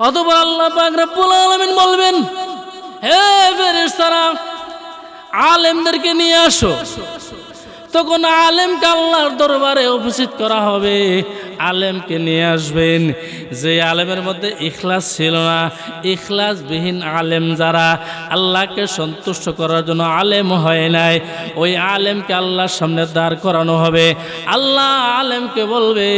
অথবা আল্লাহ আলমিন বলবেন হে ফেরেশতারা আলেমদেরকে নিয়ে আসো। তখন আলেমকে আল্লাহর দরবারে উপস্থিত করা হবে। আলেমকে নিয়ে আসবেন। যে আলেমের মধ্যে ইখলাস ছিল না, ইখলাসবিহীন আলেম যারা আল্লাহকে সন্তুষ্ট করার জন্য আলেম হয় নাই, ওই আলেমকে আল্লাহর সামনে দাঁড় করানো হবে। আল্লাহ আলেমকে বলবে,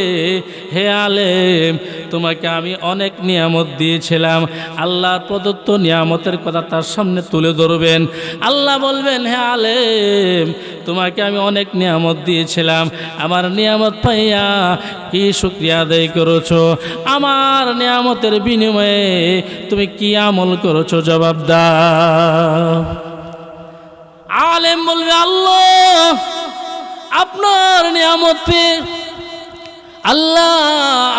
হে আলেম, তোমাকে আমি অনেক নিয়ামত দিয়েছিলাম। আল্লাহর প্রদত্ত নিয়ামতের কথা তার সামনে তুলে ধরবেন। আল্লাহ বলবেন, হে আলেম, তোমাকে আমি অনেক নিয়ামত দিয়েছিলাম। আমার নিয়ামত পাইয়া কি শুক্রিয়া আদায় করেছ? আমার নিয়ামতের বিনিময়ে তুমি কি আমল করেছ? জবাব দাও। আলেম বলবে, আল্লাহ, আপনার নিয়ামত আল্লাহ,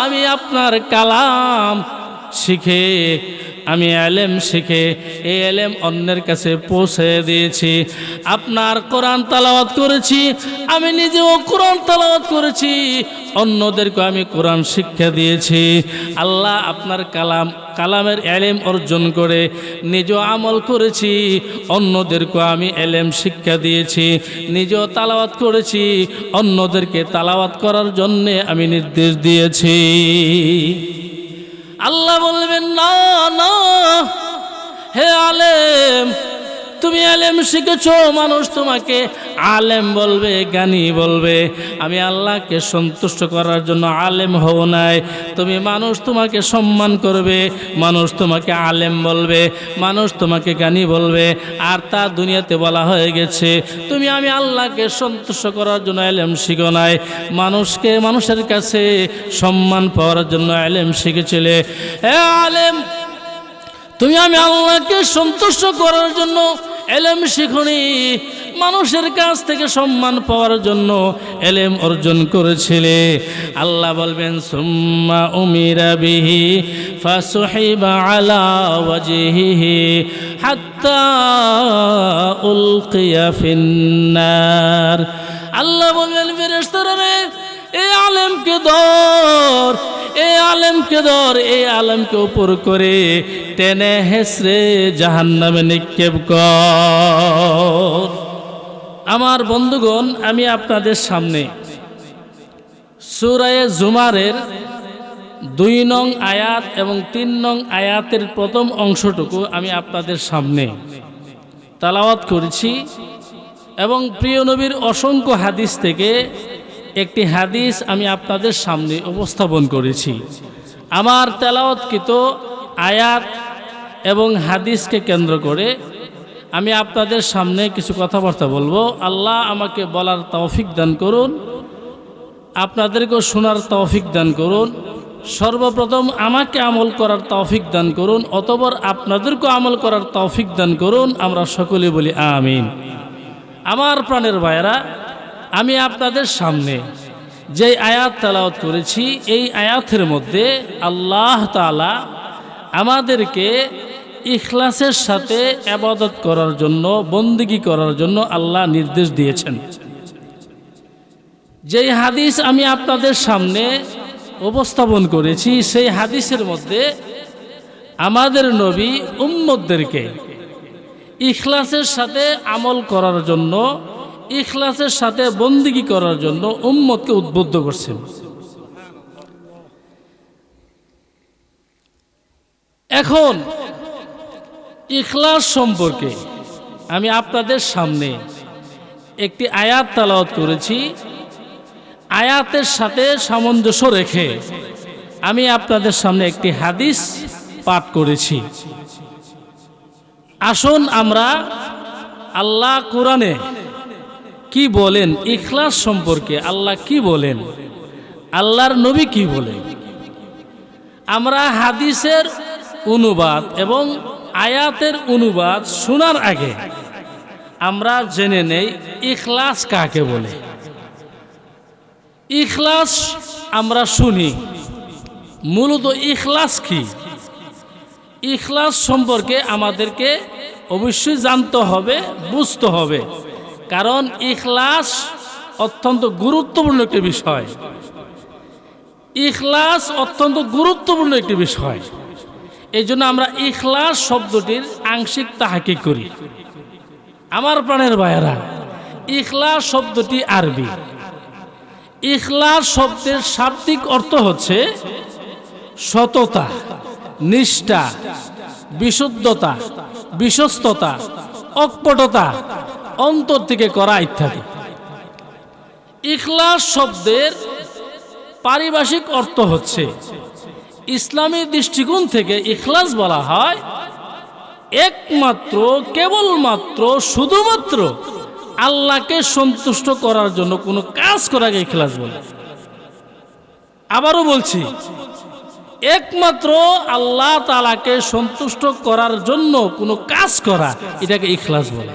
আমি আপনার কালাম শিখে, আমি এলেম শিখে, এই এলেম অন্যের কাছে পৌঁছে দিয়েছি। আপনার কোরআন তালাওয়াত করেছি, আমি নিজেও কোরআন তালাওয়াত করেছি অন্যদেরকে আমি কোরআন শিক্ষা দিয়েছি। আল্লাহ আপনার কালাম, কালামের এলেম অর্জন করে নিজেও আমল করেছি অন্যদেরকে আমি এলেম শিক্ষা দিয়েছি, নিজেও তালাওয়াত করেছি, অন্যদেরকে তালাওয়াত করার জন্যে আমি নির্দেশ দিয়েছি। আল্লাহ বলবেন না না হে আলেম তুমি আলেম শিখেছো, মানুষ তোমাকে আলেম বলবে, জ্ঞানী বলবে। আমি আল্লাহকে সন্তুষ্ট করার জন্য আলেম হও নাই। তুমি মানুষ তোমাকে সম্মান করবে, মানুষ তোমাকে আলেম বলবে, মানুষ তোমাকে জ্ঞানী বলবে। আর তা দুনিয়াতে বলা হয়ে গেছে, তুমি আমি আল্লাহকে সন্তুষ্ট করার জন্য আলেম শিখো নাই। মানুষকে, মানুষের কাছে সম্মান পাওয়ার জন্য আলেম শিখেছিলে। হে আলেম তুমি আমি আল্লাহকে সন্তুষ্ট করার জন্য এলেম শিখনি, মানুষের কাছ থেকে সম্মান পাওয়ার জন্য এলেম অর্জন করেছিলে। আল্লাহ বলবেন, সুম্মা উমিরা বিহি ফাসুহিবা আলা ওয়াজহিহি হাত্তা উলকিয়া ফিন্নার। আল্লাহ বলবেন, ফেরেশতারা রে, এই আলেমকে ধর এই আলেমকে ধর এই আলেমকে উপর করে টেনে হেসরে জাহান নামে নিক্ষেপ কর। আমার বন্ধুগণ, আমি আপনাদের সামনে সুরায়ে জুমারের দুই নং আয়াত এবং তিন নং আয়াতের প্রথম অংশটুকু আমি আপনাদের সামনে তালাওয়াত করেছি এবং প্রিয় নবীর অসংখ্য হাদিস থেকে একটি হাদিস আমি আপনাদের সামনে উপস্থাপন করেছি। আমার তেলাওয়াতকৃত আয়াত এবং হাদিসকে কেন্দ্র করে আমি আপনাদের সামনে কিছু কথাবার্তা বলব। আল্লাহ আমাকে বলার তৌফিক দান করুন, আপনাদেরকেও শোনার তৌফিক দান করুন, সর্বপ্রথম আমাকে আমল করার তৌফিক দান করুন, অতপর আপনাদেরকেও আমল করার তৌফিক দান করুন, আমরা সকলে বলি আমিন। আমার প্রাণের ভাইয়েরা আমি আপনাদের সামনে যে আয়াত তালাওয়াত করেছি, এই আয়াতের মধ্যে আল্লাহ তালা আমাদেরকে ইখলাসের সাথে আবাদত করার জন্য, বন্দিগি করার জন্য আল্লাহ নির্দেশ দিয়েছেন। যেই হাদিস আমি আপনাদের সামনে উপস্থাপন করেছি, সেই হাদিসের মধ্যে আমাদের নবী উম্মদদেরকে ইখলাসের সাথে আমল করার জন্য ইখলাসের সাথে বন্দিগি করার জন্য উম্মতকে উদ্বুদ্ধ করছেন। এখন, ইখলাস সম্পর্কে আমি আপনাদের সামনে একটি আয়াত তালাওয়াত করেছি। আয়াতের সাথে সামঞ্জস্য রেখে আমি আপনাদের সামনে একটি হাদিস পাঠ করেছি। আসুন আমরা আল্লাহ কোরআনে কি বলেন? ইখলাস সম্পর্কে আল্লাহ কি বলেন? আল্লাহর নবী কি বলেন? আমরা হাদিসের অনুবাদ এবং আয়াতের অনুবাদ শোনার আগে আমরা জেনে নেই ইখলাস কাকে বলে। ইখলাস আমরা শুনি। মূলত ইখলাস কি? ইখলাস সম্পর্কে আমাদেরকে অবশ্যই জানতে হবে, বুঝতে হবে। কারণ ইখলাস অত্যন্ত গুরুত্বপূর্ণ একটি বিষয়। ইখলাস অত্যন্ত গুরুত্বপূর্ণ একটি বিষয়। এই জন্য আমরা ইখলাস শব্দটির আংশিক তাহাকি করি। আমার প্রাণের বায়রা ইখলাস শব্দটি আরবি। ইখলাস শব্দের শাব্দিক অর্থ হচ্ছে সততা, নিষ্ঠা, বিশুদ্ধতা, বিশ্বস্ততা, অকপটতা অন্তর থেকে করা ইত্যাদি। ইখলাস শব্দের পারিভাষিক অর্থ হচ্ছে, ইসলামী দৃষ্টিকোণ থেকে ইখলাস বলা হয়, একমাত্র, কেবলমাত্র, শুধুমাত্র আল্লাহকে সন্তুষ্ট করার জন্য কোনো কাজ করাকে ইখলাস বলে। আবারও বলছি, একমাত্র আল্লাহ তালাকে সন্তুষ্ট করার জন্য কোনো কাজ করা এটাকে ইখলাস বলে।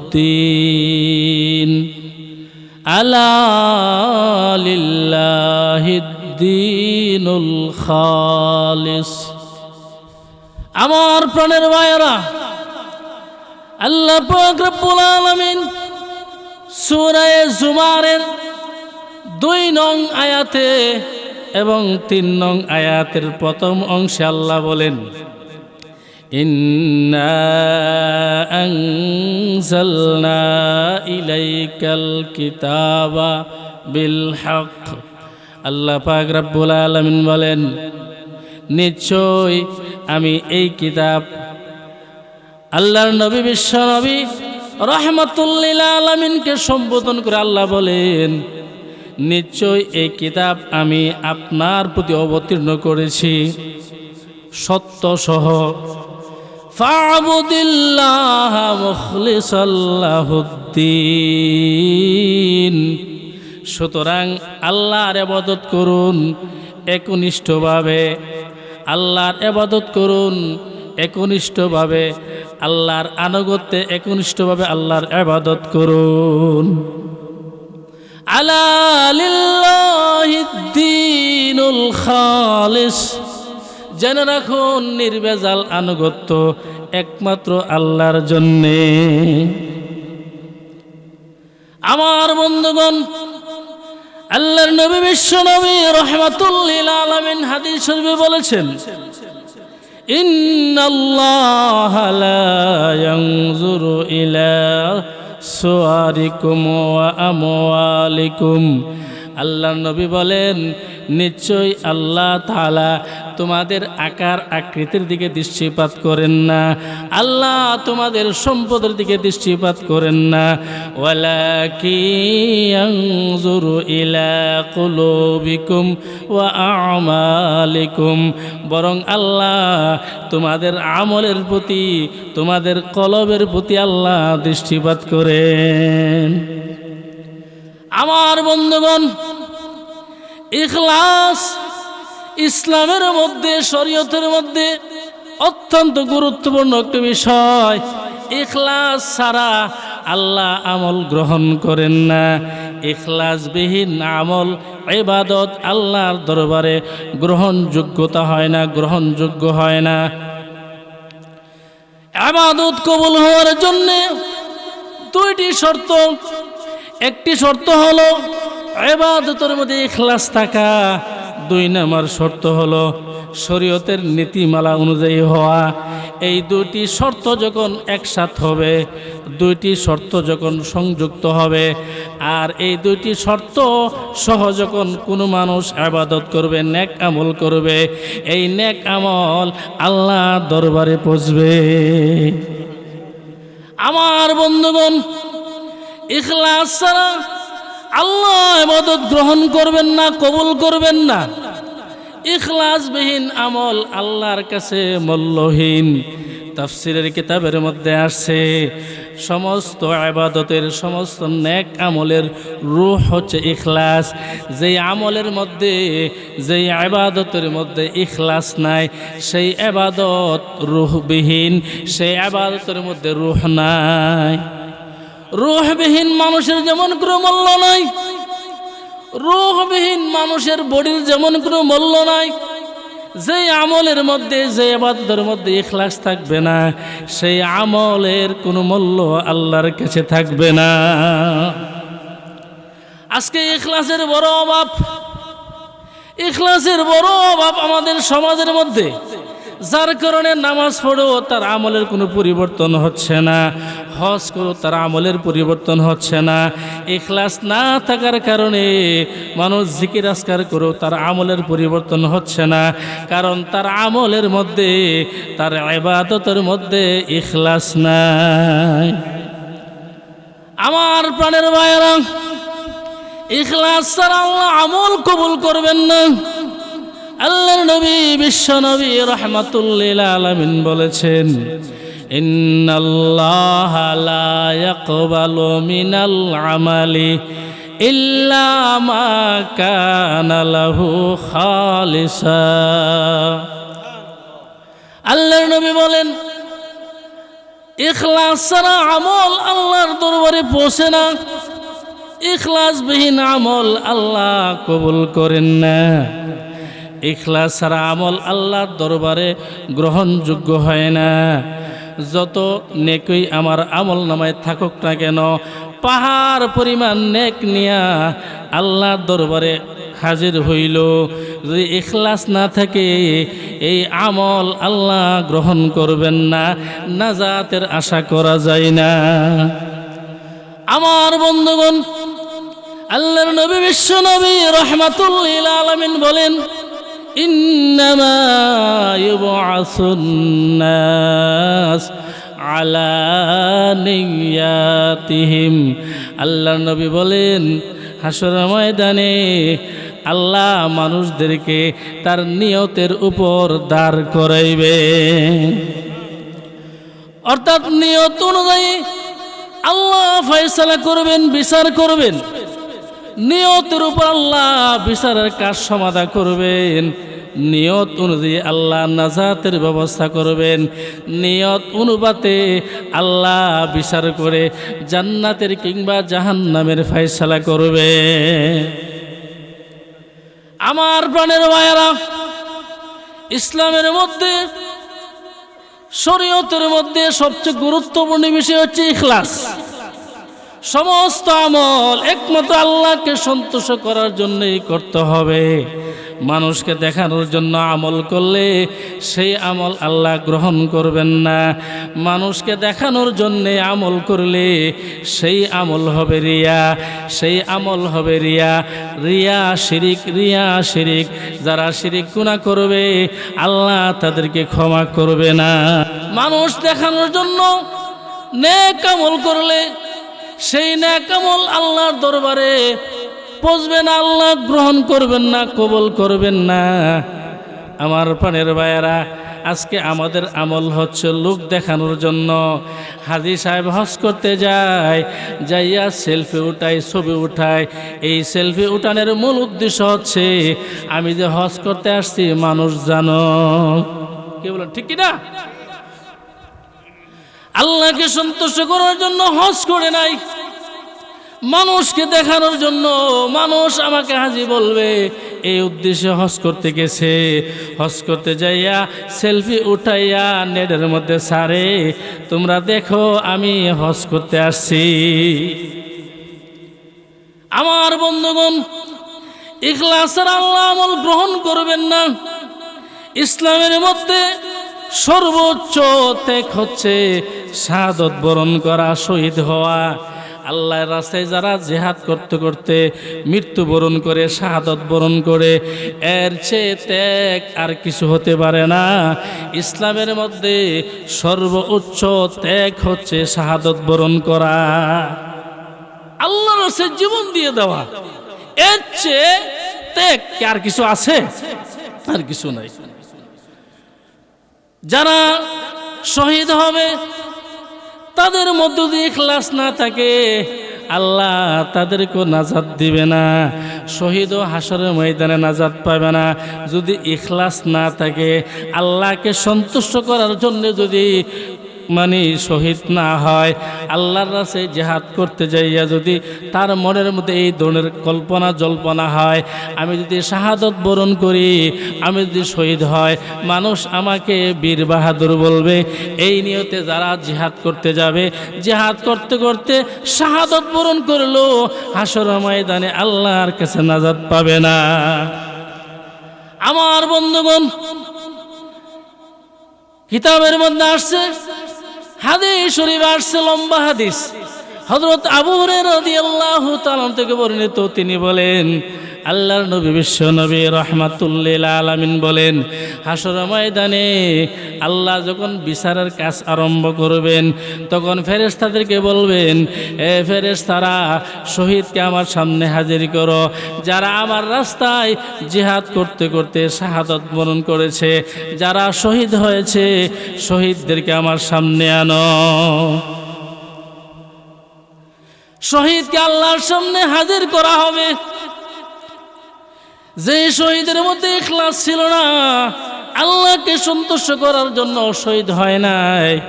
ألا لله الدين الخالص আমার প্রাণের ভাইয়েরা আল্লাহ পাক রব্বুল আলামিন সূরা জুমারের দুই নং আয়াতে এবং তিন নং আয়াতের প্রথম অংশে আল্লাহ বলেন আনজালনা ইলাইকাল কিতাবা বিল হক আল্লাহ পাক রব্বুল আলামিন বলেন, নিশ্চয় আমি এই কিতাব আল্লাহর নবী, বিশ্ব নবী রহমতুল্লিল আলমিনকে সম্বোধন করে আল্লাহ বলেন, নিশ্চয় এই কিতাব আমি আপনার প্রতি অবতীর্ণ করেছি। সত্য সহ ফাবুদিল্লাহ মুখলিসাল্লাহুদ্দিন। সুতরাং আল্লাহর আবাদত করুন একনিষ্ঠভাবে। আল্লাহর এবাদত করুন একনিষ্ঠভাবে। আল্লাহর আনুগত্যে একনিষ্ঠভাবে আল্লাহর এবাদত করুন। আলালিল্লাহিদ্দিনুল খালিস। জেনে রাখুন নির্বেজাল আনুগত্য একমাত্র আল্লাহর জন্যে আমার বন্ধুগণ আল্লাহর নবী বিশ্ব নবী রহমাতুল্লিল আলমিন হাদিস শরীফে বলেছেন إن الله لا ينظر إلى صوركم وأموالكم আল্লাহ নবী বলেন নিশ্চয়ই আল্লাহ তাআলা তোমাদের আকার আকৃতির দিকে দৃষ্টিপাত করেন না। আল্লাহ তোমাদের সম্পদের দিকে দৃষ্টিপাত করেন না। ইলা ওয়া আমালিকুম। বরং আল্লাহ তোমাদের আমলের প্রতি, তোমাদের কলবের প্রতি আল্লাহ দৃষ্টিপাত করেন। আমার বন্ধুগণ ইখলাস ইসলামের মধ্যে, শরীয়তের মধ্যে অত্যন্ত গুরুত্বপূর্ণ একটি বিষয়। ইখলাস ছাড়া আল্লাহ আমল গ্রহণ করেন না। ইখলাসবিহীন আমল এবাদত আল্লাহর দরবারে গ্রহণযোগ্যতা হয় না, গ্রহণযোগ্য হয় না। আবাদত কবুল হওয়ার জন্যে দুইটি শর্ত। একটি শর্ত হলো এবাদতের মধ্যে ইখলাস থাকা দুই নম্বর শর্ত হলো শরীয়তের নীতিমালা অনুযায়ী হওয়া। এই দুটি শর্ত যখন একসাথ হবে, দুইটি শর্ত যখন সংযুক্ত হবে, আর এই দুইটি শর্ত সহ যখন কোনো মানুষ আবাদত করবে, নেক আমল করবে, এই নেক আমল আল্লাহ দরবারে পৌঁছবে। আমার বন্ধুগণ, ইখলাস ছাড়া আল্লাহ মদত গ্রহণ করবেন না, কবুল করবেন না। ইখলাসবিহীন আমল আল্লাহর কাছে মূল্যহীন। তাফসিরের কিতাবের মধ্যে আসছে, সমস্ত আবাদতের, সমস্ত নেক আমলের রূহ হচ্ছে ইখলাস। যেই আমলের মধ্যে, যেই আবাদতের মধ্যে ইখলাস নাই, সেই আবাদত রুহবিহীন, সেই আবাদতের মধ্যে রুহ নাই। রুহবিহীন মানুষের যেমন কোনো মূল্য নাই, রুহবিহীন মানুষের বডির যেমন কোনো মূল্য নাই যে আমলের মধ্যে যে আবাদতের মধ্যে ইখলাস থাকবে না, সেই আমলের কোনো মূল্য আল্লাহর কাছে থাকবে না। আজকে ইখলাসের বড় অভাব, ইখলাসের বড় অভাব আমাদের সমাজের মধ্যে। যার কারণে নামাজ পড়ো তার আমলের কোনো পরিবর্তন হচ্ছে না। হজ করেও তার আমলের পরিবর্তন হচ্ছে না। ইখলাস না থাকার কারণে মানুষ জিকির আসকার করেও তার আমলের পরিবর্তন হচ্ছে না। কারণ তার আমলের মধ্যে, তার আবাদতের মধ্যে ইখলাস নাই। আমার প্রাণের বাইরা ইখলাস ছাড়া আল্লাহ আমল কবুল করবেন না। আল্লাহর নবী, বিশ্ব নবী রহমাতুল্লিল আলামিন বলেছেন মিনাল আমালি আল্লাহর নবী বলেন, ইখলাস ছাড়া আমল আল্লাহর দরবারে পৌঁছে না। ইখলাসবিহীন আমল আল্লাহ কবুল করেন না। ইখলাস ছাড়া আমল আল্লাহর দরবারে গ্রহণযোগ্য হয় না। যত নেকই আমার আমল নামায় থাকুক না কেন, পাহাড় পরিমাণ নেক নিয়া আল্লাহর দরবারে হাজির হইল। যদি ইখলাস না থাকে, এই আমল আল্লাহ গ্রহণ করবেন না না নাজাতের আশা করা যায় না। আমার বন্ধুগণ, আল্লাহর নবী বিশ্ব নবী রহমাতুল্লিল আলমিন বলেন ইন্নামা ইউবআসুন নাস আলা নিয়াতিহিম। আল্লাহর নবী বলেন হাসর ময়দানে আল্লাহ মানুষদেরকে তার নিয়তের উপর দাঁড় করাইবে। অর্থাৎ নিয়ত অনুযায়ী আল্লাহ ফয়সালা করবেন, বিচার করবেন। নিয়তের উপর আল্লাহ বিচারের কাজ সমাধা করবেন। নিয়ত অনুযায়ী আল্লাহ নাজাতের ব্যবস্থা করবেন। নিয়ত অনুপাতে আল্লাহ বিচার করে জান্নাতের কিংবা জাহান্নামের ফয়সালা করবে। আমার প্রাণের মায়েরা ইসলামের মধ্যে, শরীয়তের মধ্যে সবচেয়ে গুরুত্বপূর্ণ বিষয় হচ্ছে ইখলাস। সমস্ত আমল একমাত্র আল্লাহকে সন্তুষ্ট করার জন্যই করতে হবে। মানুষকে দেখানোর জন্য আমল করলে সেই আমল আল্লাহ গ্রহণ করবেন না। মানুষকে দেখানোর জন্যে আমল করলে সেই আমল হবে রিয়া, সেই আমল হবে রিয়া। রিয়া শিরিক রিয়া শিরিক। যারা শিরিক গুণা করবে, আল্লাহ তাদেরকে ক্ষমা করবে না। মানুষ দেখানোর জন্য নেক আমল করলে সেই ন্যাকামল আল্লাহর দরবারে পৌঁছবে না, আল্লাহ গ্রহণ করবেন না, কবল করবেন না। আমার প্রাণের ভাইয়েরা, আজকে আমাদের আমল হচ্ছে লোক দেখানোর জন্য। হাজি সাহেব হজ করতে যায়, যাইয়া সেলফি উঠায়, ছবি উঠায়। এই সেলফি উঠানের মূল উদ্দেশ্য হচ্ছে, আমি যে হজ করতে আসছি, মানুষ জানো। কে বলেন, ঠিক কিনা? আল্লাহকে সন্তুষ্ট করার জন্য হজ করে নাই। মানুষকে দেখানোর জন্য মানুষ আমাকে হাজি বলবে, এই উদ্দেশ্যে হজ করতে গেছে। হজ করতে যাইয়া সেলফি উঠাইয়া নেটের মধ্যে সারে, তোমরা দেখো, আমি হজ করতে আসছি। আমার বন্ধুগণ, ইখলাসের আল্লাহ আমল গ্রহণ করবেন না। ইসলামের মধ্যে সর্বোচ্চ ত্যাগ হচ্ছে শাহাদত বরণ করা, শহীদ হওয়া। আল্লাহর রাস্তায় যারা জেহাদ করতে করতে মৃত্যুবরণ করে, শাহাদত বরণ করে, এর চেয়ে ত্যাগ আর কিছু হতে পারে না। ইসলামের মধ্যে সর্বোচ্চ ত্যাগ হচ্ছে শাহাদত বরণ করা। আল্লাহর রাস্তায় জীবন দিয়ে দেওয়া। এর চেয়ে ত্যাগ আর কিছু আছে? আর কিছু নাই। যারা শহীদ হবে, তাদের মধ্য দিয়ে খ্লাস না থাকে। আল্লাহ তাদেরকেও নাজাদ দিবে না। শহীদ ও হাসরের ময়দানে নাজাদ পাবে না। যদি ইখলাস না থাকে, আল্লাহকে সন্তুষ্ট করার জন্য যদি মানে শহীদ না হয়। আল্লাহর রাসে জেহাদ করতে যাইয়া যদি তার মনের মধ্যে এই ধরনের কল্পনা, জল্পনা হয়, আমি যদি শাহাদত বরণ করি, আমি যদি শহীদ হয়, মানুষ আমাকে বীর বাহাদুর বলবে, এই নিয়তে যারা জেহাদ করতে যাবে, জেহাদ করতে করতে শাহাদত বরণ করল, হাসর ময়দানে আল্লাহর কাছে নাজাদ পাবে না। আমার বন্ধুগণ, কিতাবের মধ্যে আসছে হাদিস শরীফ আসছে লম্বা হাদিস। হজরত আবু রাদিয়াল্লাহু থেকে বর্ণিত, তিনি বলেন, আল্লাহর নবী বিশ্ব নবী রহমাতুল্লিল আলামিন বলেন, হাসর ময়দানে আল্লাহ যখন বিচারের কাজ আরম্ভ করবেন, তখন ফেরেশতাদেরকে বলবেন, এ ফেরেশতারা, শহীদকে আমার সামনে হাজির করো। যারা আমার রাস্তায় জিহাদ করতে করতে শাহাদত বরণ করেছে, যারা শহীদ হয়েছে, শহীদদেরকে আমার সামনে আনো। শহীদকে আল্লাহর সামনে হাজির করা হবে। যে শহীদের মধ্যে ইখলাস ছিল না, আল্লাহকে সন্তুষ্ট করার জন্য শহীদ হয় নাই।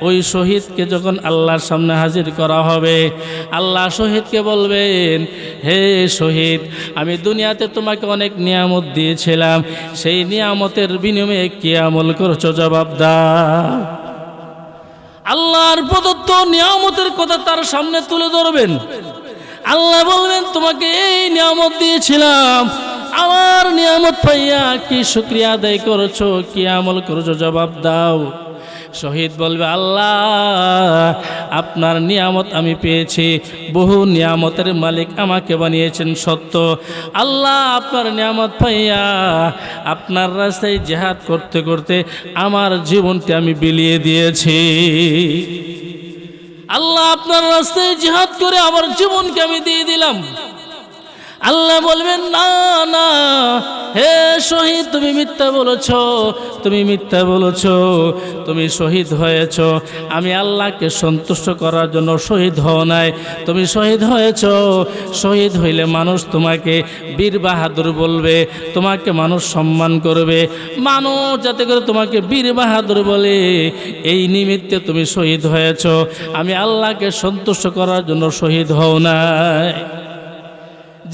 ওই শহীদকে যখন আল্লাহর সামনে হাজির করা হবে, আল্লাহ শহীদকে বলবেন, হে শহীদ, আমি দুনিয়াতে তোমাকে অনেক নিয়ামত দিয়েছিলাম। সেই নিয়ামতের বিনিময়ে কি আমল করছ? জবাব দাও। আল্লাহর প্রদত্ত নিয়ামতের কথা তার সামনে তুলে ধরবেন। আল্লাহ বলবেন, তোমাকে এই নিয়ামত দিয়েছিলাম। আমার নিয়ামত পাইয়া কি শুক্রিয়া আদায় করেছ? কি আমল করেছ? জবাব দাও। শহীদ বলবে, আল্লাহ, আপনার নিয়ামত আমি পেয়েছি। বহু নিয়ামতের মালিক আমাকে বানিয়েছেন সত্য। আল্লাহ, আপনার নিয়ামত পাইয়া আপনার রাস্তায় জেহাদ করতে করতে আমার জীবনটি আমি বিলিয়ে দিয়েছি। আল্লাহ, আপনার রাস্তায় জিহাদ করে আমার জীবনকে আমি দিয়ে দিলাম। আল্লাহ বলবেন, না না, হে শহীদ, তুমি মিথ্যা বলেছ, তুমি মিথ্যা বলেছ, তুমি শহীদ হয়েছ। আমি আল্লাহকে সন্তুষ্ট করার জন্য শহীদ হও নাই। তুমি শহীদ হয়েছ। শহীদ হইলে মানুষ তোমাকে বীর বাহাদুর বলবে, তোমাকে মানুষ সম্মান করবে। মানুষ যাতে করে তোমাকে বীর বাহাদুর বলে, এই নিমিত্তে তুমি শহীদ হয়েছ। আমি আল্লাহকে সন্তুষ্ট করার জন্য শহীদ হও নাই।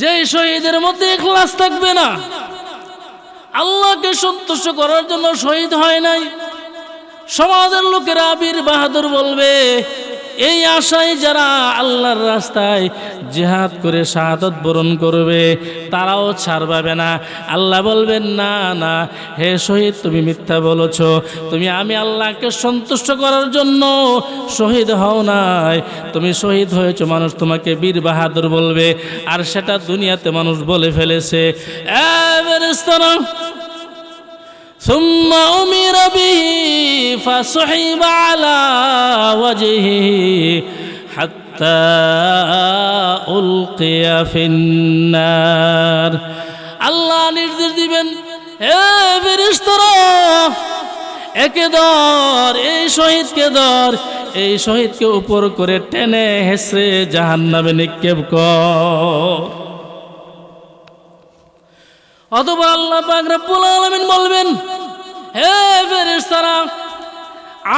যে শহীদের মধ্যে ইখলাস থাকবে না, আল্লাহকে সন্তুষ্ট করার জন্য শহীদ হয় নাই। সমাজের লোকেরা বীর বাহাদুর বলবে এই আশায় যারা আল্লাহর রাস্তায় জেহাদ করে শাহাদত বরণ করবে, তারাও ছাড় পাবে না। আল্লাহ বলবেন, না না, হে শহীদ, তুমি মিথ্যা বলেছ। তুমি আমি আল্লাহকে সন্তুষ্ট করার জন্য শহীদ হও নাই। তুমি শহীদ হয়েছো, মানুষ তোমাকে বীর বাহাদুর বলবে। আর সেটা দুনিয়াতে মানুষ বলে ফেলেছে। ثم أمر به فسحب على وجهه حتى ألقي في النار আল্লাহ নির্দেশ দিবেন হে ফেরেশতারা একে ধর এই শহীদকে ধর এই শহীদকে উপর করে টেনে হেসে জাহান্নামে নিক্ষেপ কর অথবা আল্লাহ রব্বুল আলামিন বলবেন, হে ফেরেশতারা,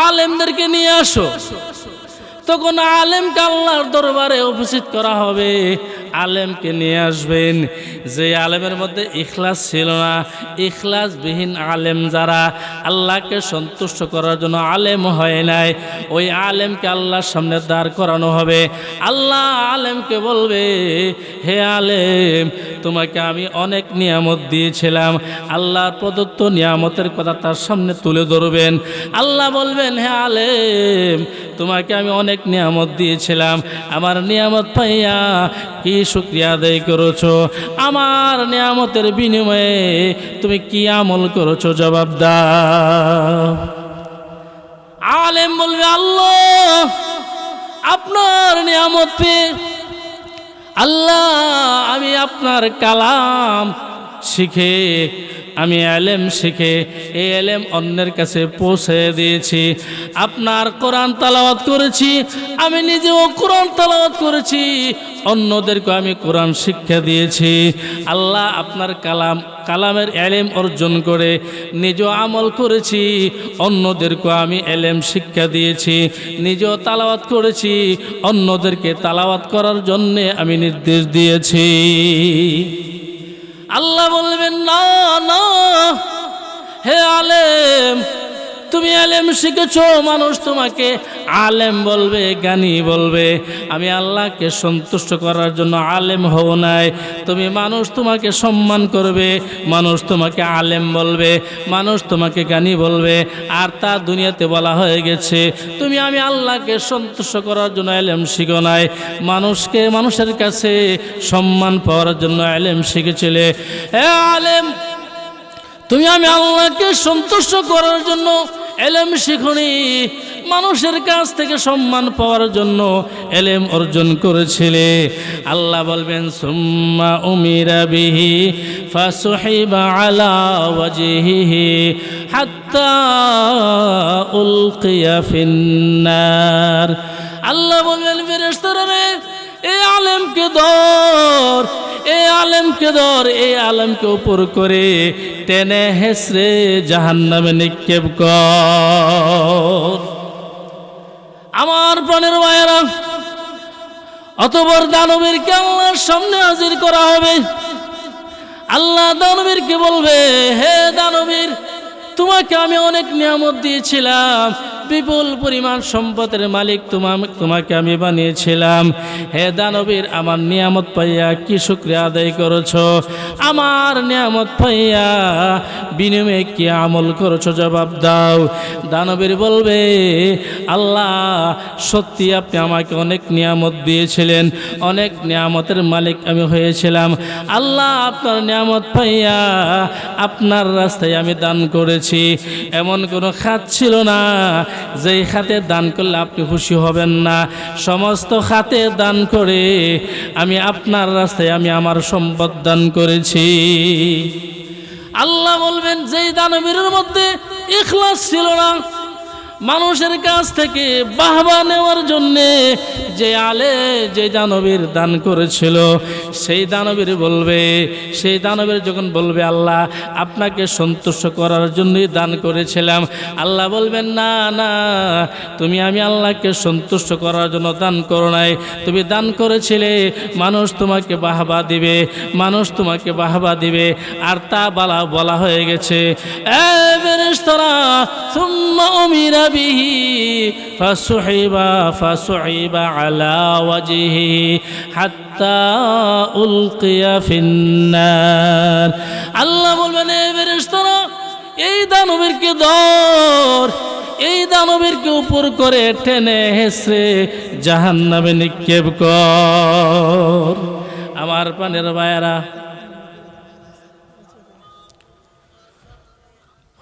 আলেমদেরকে নিয়ে আসো। তখন আলেমকে আল্লাহর দরবারে উপস্থিত করা হবে। আলেমকে নিয়ে আসবেন। যে আলেমের মধ্যে ইখলাস ছিল না, ইখলাসবিহীন আলেম যারা আল্লাহকে সন্তুষ্ট করার জন্য আলেম হয় নাই, ওই আলেমকে আল্লাহর সামনে দাঁড় করানো হবে। আল্লাহ আলেমকে বলবে, হে আলেম, তোমাকে আমি অনেক নিয়ামত দিয়েছিলাম। আল্লাহর প্রদত্ত নিয়ামতের কথা তার সামনে তুলে ধরবেন। আল্লাহ বলবেন, হে আলেম তোমাকে আমি অনেক নিয়ামত দিয়েছিলাম। আমার নিয়ামত পাইয়া কি শুক্রিয়া আদায় করেছ? আমার নিয়ামতের বিনিময়ে তুমি কি আমল করেছ? জবাব দাও। আলেম বলবে, আল্লাহ, আপনার নিয়ামত পেয়ে আল্লাহ, আমি আপনার কালাম শিখে, আমি এলেম শিখে, এই এলেম অন্যের কাছে পৌঁছে দিয়েছি। আপনার কোরআন তালাওয়াত করেছি, আমি নিজেও কোরআন তালাওয়াত করেছি, অন্যদেরকে আমি কোরআন শিক্ষা দিয়েছি। আল্লাহ আপনার কালাম, কালামের এলেম অর্জন করে নিজেও আমল করেছি, অন্যদেরকে আমি এলেম শিক্ষা দিয়েছি, নিজেও তালাওয়াত করেছি, অন্যদেরকে তালাওয়াত করার জন্যে আমি নির্দেশ দিয়েছি। আল্লাহ বলবেন না না হে আলেম তুমি আলেম শিখেছ, মানুষ তোমাকে আলেম বলবে, জ্ঞানী বলবে। আমি আল্লাহকে সন্তুষ্ট করার জন্য আলেম হও নাই। তুমি মানুষ তোমাকে সম্মান করবে, মানুষ তোমাকে আলেম বলবে, মানুষ তোমাকে জ্ঞানী বলবে। আর তা দুনিয়াতে বলা হয়ে গেছে, তুমি আমি আল্লাহকে সন্তুষ্ট করার জন্য আলেম শিখো নাই। মানুষকে, মানুষের কাছে সম্মান পাওয়ার জন্য আলেম শিখেছিলে। হ্যাঁ আলেম, তুমি আমি আল্লাহকে সন্তুষ্ট করার জন্য এলেম শিখুনি, মানুষের কাছ থেকে সম্মান পাওয়ার জন্য এলেম অর্জন করেছিলে। আল্লাহ বলবেন, সুম্মা উমিরা বিহি ফাসুহিবা আলা ওয়াজিহিহি হাত্তা উলকিয়া ফিন্নার। আল্লাহ বলবেন, ফেরেশতারা রে এই আলেমকে ধর এই আলেমকে ধর এই আলেমকে উপর করে টেনে হেসরে জাহান নামে নিক্ষেপ কর। আমার প্রাণের মায়েরা অতবর দানবীরকে আল্লাহর সামনে হাজির করা হবে? আল্লাহ দানবীরকে বলবে, হে দানবীর, তোমাকে আমি অনেক নিয়ামত দিয়েছিলাম। বিপুল পরিমাণ সম্পদের মালিক তোমা তোমাকে আমি বানিয়েছিলাম। হে দানবীর, আমার নিয়ামত পাইয়া কি শুক্রিয়া আদায় করেছ? আমার নিয়ামত পাইয়া বিনিময়ে কি আমল করেছ? জবাব দাও। দানবীর বলবে, আল্লাহ, সত্যি আপনি আমাকে অনেক নিয়ামত দিয়েছিলেন। অনেক নিয়ামতের মালিক আমি হয়েছিলাম। আল্লাহ, আপনার নিয়ামত পাইয়া আপনার রাস্তায় আমি দান করেছি। এমন কোনো খাত ছিল না যেই খাতে দান করলে আপনি খুশি হবেন না, সমস্ত খাতে দান করে আমি আপনার রাস্তায় আমি আমার সম্পদ দান করেছি। আল্লাহ বলবেন, যেই দানবীরের মধ্যে ইখলাস ছিল না মানুষের কাছ থেকে বাহবা নেওয়ার জন্যে যে আলে যে দানবীর দান করেছিল, সেই দানবীর বলবে, সেই দানবীর যখন বলবে, আল্লাহ, আপনাকে সন্তুষ্ট করার জন্যই দান করেছিলাম। আল্লাহ বলবেন, না না, তুমি আমি আল্লাহকে সন্তুষ্ট করার জন্য দান করো নাই। তুমি দান করেছিলে, মানুষ তোমাকে বাহবা দিবে, মানুষ তোমাকে বাহবা দিবে। আর তা বলা বলা হয়ে গেছে। এ ফেরেশতারা, সুম্মা উমিরা বিহি ফাসুহিবা ফাসুহিবা আলা ওয়াজিহি হাত্তা উলকিয়া ফিন্নার আল্লাহ বলবেন, এ ফেরেশতারা, এই দানবীরকে ধর। এই দানবীরকে উপর করে টেনে হেসরে জাহান নামে নিক্ষেপ কর। আমার পানের বায়রা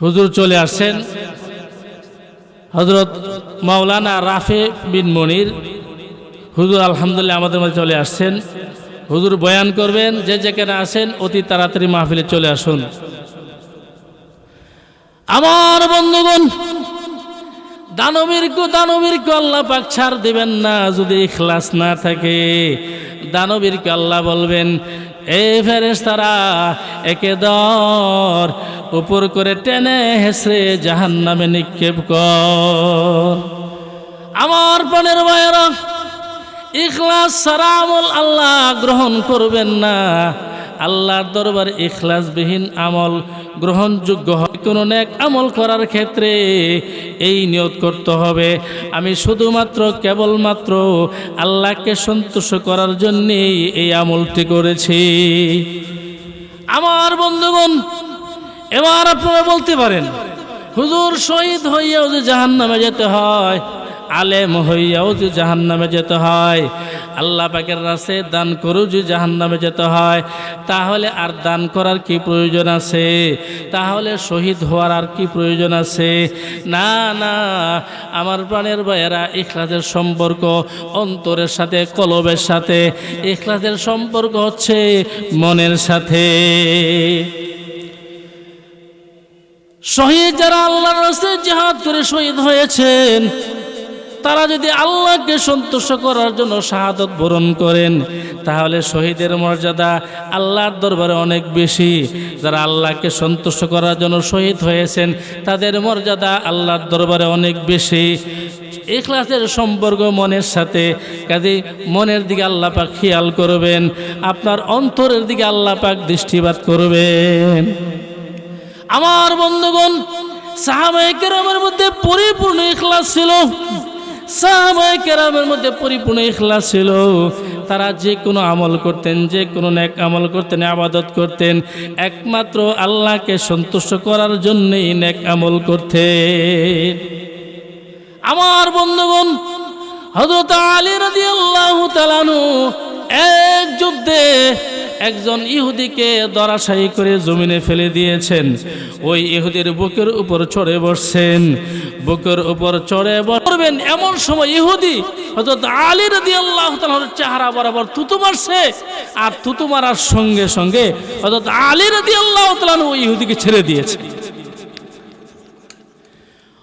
হুজুর চলে আসছেন। হজরত মাওলানা রাফে বিন মনির। হুজুর আলহামদুলিল্লাহ আমাদের মধ্যে চলে আসছেন। হুজুর বয়ান করবেন, যে যেখানে আসেন অতি তাড়াতাড়ি মাহফিলে চলে আসুন। আমার বন্ধুগণ দানবীরকে দানবীরকে আল্লাহ পাক ছাড় দেবেন না, যদি ইখলাস না থাকে। দানবীরকে আল্লাহ বলবেন এ ফেরেস্তারা একে দর, উপর করে টেনে হেসে জাহান নামে নিক্ষেপ কর। আমার পনেরো বয়ের ইখলাস সারা আমল আল্লাহ গ্রহণ করবেন না। আল্লাহর দরবার ইখলাসবিহীন আমল গ্রহণযোগ্য হয় কোনো নেক আমল করার ক্ষেত্রে এই নিয়ত করতে হবে। আমি শুধুমাত্র, কেবলমাত্র আল্লাহকে সন্তুষ্ট করার জন্যেই এই আমলটি করেছি। আমার বন্ধুগণ, এবার আপনারা বলতে পারেন, হুজুর শহীদ হইয়াও যে জাহান নামে যেতে হয়, আলেম হইয়াও যে জাহান নামে যেতে হয় আল্লাহ পাকের রাসে দান করেও যে জাহান নামে যেতে হয়, তাহলে আর দান করার কি প্রয়োজন আছে? তাহলে শহীদ হওয়ার আর কি প্রয়োজন আছে? না না, আমার প্রাণের ভাইয়েরা, ইখলাসের সম্পর্ক, অন্তরের সাথে, কলবের সাথে, ইখলাসের সম্পর্ক হচ্ছে মনের সাথে। শহীদ যারা আল্লাহর রাস্তায় জিহাদ করে শহীদ হয়েছেন তারা যদি আল্লাহকে সন্তুষ্ট করার জন্য শাহাদত বরণ করেন, তাহলে শহীদের মর্যাদা আল্লাহর দরবারে অনেক বেশি। যারা আল্লাহকে সন্তুষ্ট করার জন্য শহীদ হয়েছেন, তাদের মর্যাদা আল্লাহর দরবারে অনেক বেশি। ইখলাসের সম্পর্ক মনের সাথে কাজে মনের দিকে আল্লাহ পাক খেয়াল করবেন, আপনার অন্তরের দিকে আল্লাহ পাক দৃষ্টিপাত করবেন। আমার বন্ধুগণ, সাহাবায়ে কেরামের মধ্যে পরিপূর্ণ ইখলাস ছিল। সাহাবায়ে কেরামের মধ্যে পরিপূর্ণ ইখলাস ছিল। তারা যে কোনো আমল করতেন, যে কোনো নেক আমল করতেন, আবাদত করতেন। একমাত্র আল্লাহকে সন্তুষ্ট করার জন্যই নেক আমল করতেন। আমার বন্ধুগণ হজরত আলী রাজি আল্লাহ তালানু এক যুদ্ধে একজন ইহুদিকে দরাশায়ী করে জমিনে ফেলে দিয়েছেন। ওই ইহুদির বুকের উপর চড়ে বসছেন। বুকের উপর চড়ে বসবেন এমন সময় ইহুদি হজরত আলী রাজি আল্লাহ চেহারা বরাবর থুতু মারছে আর থুতু মারার সঙ্গে সঙ্গে হজরত আলী রাজি আল্লাহ ওই ইহুদিকে ছেড়ে দিয়েছে।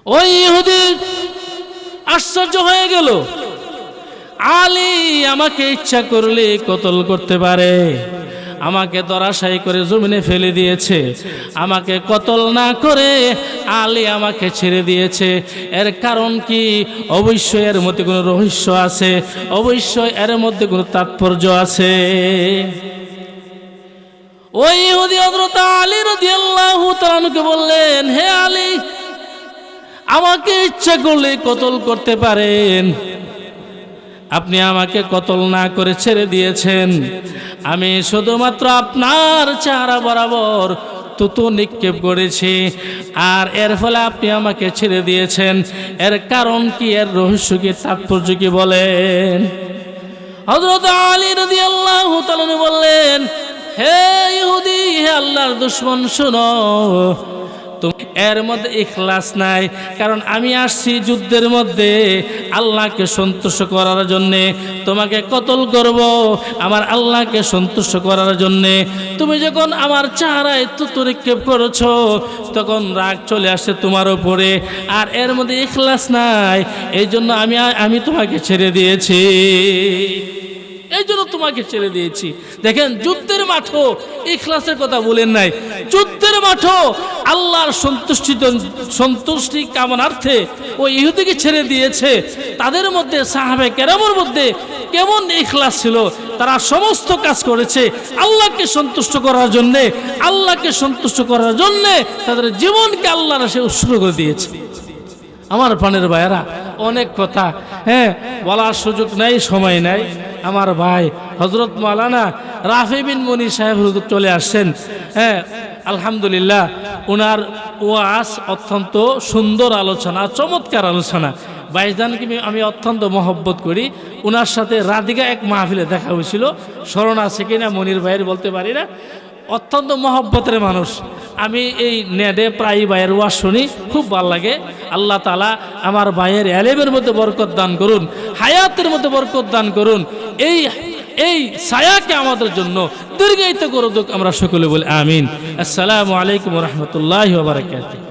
ওই ইহুদি আশ্চর্য হয়ে গেল। আলী আমাকে ইচ্ছা করলে কতল করতে পারে? আমাকে দরাশাই করে জমিনে ফেলে দিয়েছে। আমাকে কতল না করে আলী আমাকে ছেড়ে দিয়েছে। এর কারণ কি? অবশ্যই এর মধ্যে কোনো রহস্য আছে। অবশ্যই এর মধ্যে কোনো তাৎপর্য আছে। ওই বললেন, হে আলী, আমাকে ইচ্ছা করলে কতল করতে পারেন? আপনি আমাকে কতল না করে ছেড়ে দিয়েছেন। আমি শুধুমাত্র আপনার চেহারা বরাবর তুতু নিক্ষেপ করেছি। আর এর ফলে আপনি আমাকে ছেড়ে দিয়েছেন। এর কারণ কি, এর রহস্য কি, তাৎপর্য কি বলেন? হজরত আলী রদি আল্লাহ বললেন, হে ইহুদি, হে আল্লাহর দুশ্মন, শুনো। এর মধ্যে ইখলাস নাই। কারণ আমি আসছি যুদ্ধের মধ্যে আল্লাহকে সন্তুষ্ট করার জন্যে। তোমাকে কতল করব আমার আল্লাহকে সন্তুষ্ট করার জন্যে। তুমি যখন আমার চেহারায় তুতু নিক্ষেপ করেছ, তখন রাগ চলে আসছে তোমার উপরে। আর এর মধ্যে ইখলাস নাই। এই জন্য আমি আমি তোমাকে ছেড়ে দিয়েছি। এই জন্য তোমাকে ছেড়ে দিয়েছি। দেখেন, যুদ্ধের মাঠও ইখলাসের কথা বলেন নাই। যুদ্ধের মাঠও আল্লাহর সন্তুষ্টি সন্তুষ্টি কামনার্থে ও ইহুদিকে ছেড়ে দিয়েছে। তাদের মধ্যে সাহাবে কেরামের মধ্যে কেমন ইখলাস ছিল? তারা সমস্ত কাজ করেছে আল্লাহকে সন্তুষ্ট করার জন্যে। আল্লাহকে সন্তুষ্ট করার জন্যে তাদের জীবনকে আল্লাহরা সে উৎসর্গ করে দিয়েছে। আমার প্রাণের ভাইয়েরা, অনেক কথা হ্যাঁ বলার সুযোগ নেই, সময় নেই। আমার ভাই হজরত মালানা রাফি বিন মনি সাহেব হুজুর চলে আসছেন। হ্যাঁ আলহামদুলিল্লাহ ওনার ওয়াস অত্যন্ত সুন্দর আলোচনা, চমৎকার আলোচনা। বাইশদানকে আমি- আমি অত্যন্ত মহব্বত করি। ওনার সাথে রাধিকা এক মাহফিলে দেখা হয়েছিল। স্মরণ আছে কিনা মনির ভাইয়ের বলতে পারি না। অত্যন্ত মহব্বতের মানুষ। আমি এই নেডে প্রায় ভাইয়ের ওয়াজ শুনি, খুব ভালো লাগে। আল্লাহ তালা আমার ভাইয়ের এলেমের মধ্যে বরকত দান করুন, হায়াতের মধ্যে বরকত দান করুন। এই এই ছায়াকে আমাদের জন্য দীর্ঘায়িত করুক আমরা সকলে বলি আমিন। আসসালামু আলাইকুম রহমতুল্লাহ